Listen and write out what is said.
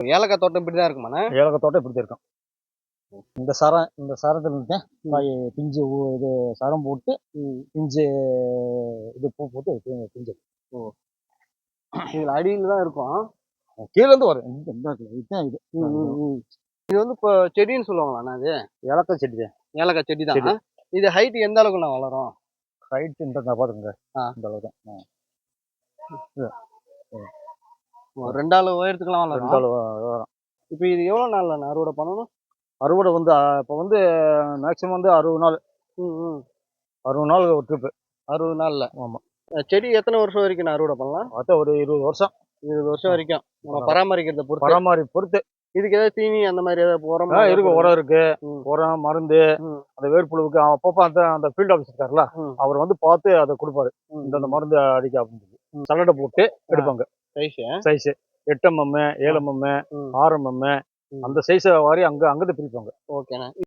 ஏலக்காய் தோட்டம் இப்படி தான் இருக்குமாண்ணே? ஏலக்காய் தோட்டம் இப்படி தான் இருக்கும் இந்த சரம் இந்த சரத்தில் இருந்தேன் பிஞ்சு இது சரம் போட்டு பிஞ்சு இது பூ போட்டு பிஞ்சு. இதுல அடியில் தான் இருக்கும். கீழே இருந்து வரும். இதுதான் இது. இது வந்து இப்போ செடின்னு சொல்லுவாங்களாண்ணா அது? ஏலக்காய் செடி தான். ஏலக்காய் செடி தான். இது ஹைட் எந்த அளவுக்கு நான் வளரும்? ஹைட் இந்த ஆ. இந்த அளவு தான். ஆ. ஒரு ரெண்டாள் உயரத்துக்குலாம் ரெண்டு அளவு வரும் இப்போ இது எவ்வளோ நாள்ல அறுவடை பண்ணணும்? அறுவடை வந்து இப்போ வந்து மேக்ஸிமம் வந்து அறுபது நாள். அறுபது நாள் ஒரு ட்ரிப்பு அறுபது நாள்ல. ஆமா. அஹ் செடி எத்தனை வருஷம் வரைக்கும் நான் அறுவடை பண்ணலாம்? பார்த்தா ஒரு இருபது வருஷம். இருபது வருஷம் வரைக்கும். நம்ம பராமரிக்கிறத பொறுத்து. பராமரி பொறுத்து. இதுக்கு ஏதாவது தீனி அந்த மாதிரி ஏதாவது உரம் இருக்கு. உரம் இருக்கு. உரம் மருந்து. அந்த வேர்ப்புழுவுக்கு அப்பப்போ அந்த அந்த ஃபீல்ட் ஆஃபீஸ் இருக்காருல்ல. அவர் வந்து பார்த்து அதை கொடுப்பாரு. இந்த மருந்து அடிக்க அப்படின்னு சொல்லி. சல்லடை போட்டு எடுப்பாங்க. சைஸ் சைஸ் எட்டு எம்எம் ஏழு எம்எம். ஆறு எம்எம். அந்த சைஸை வாரி அங்க அங்கிருந்து பிரிப்பாங்க ஓகேண்ணா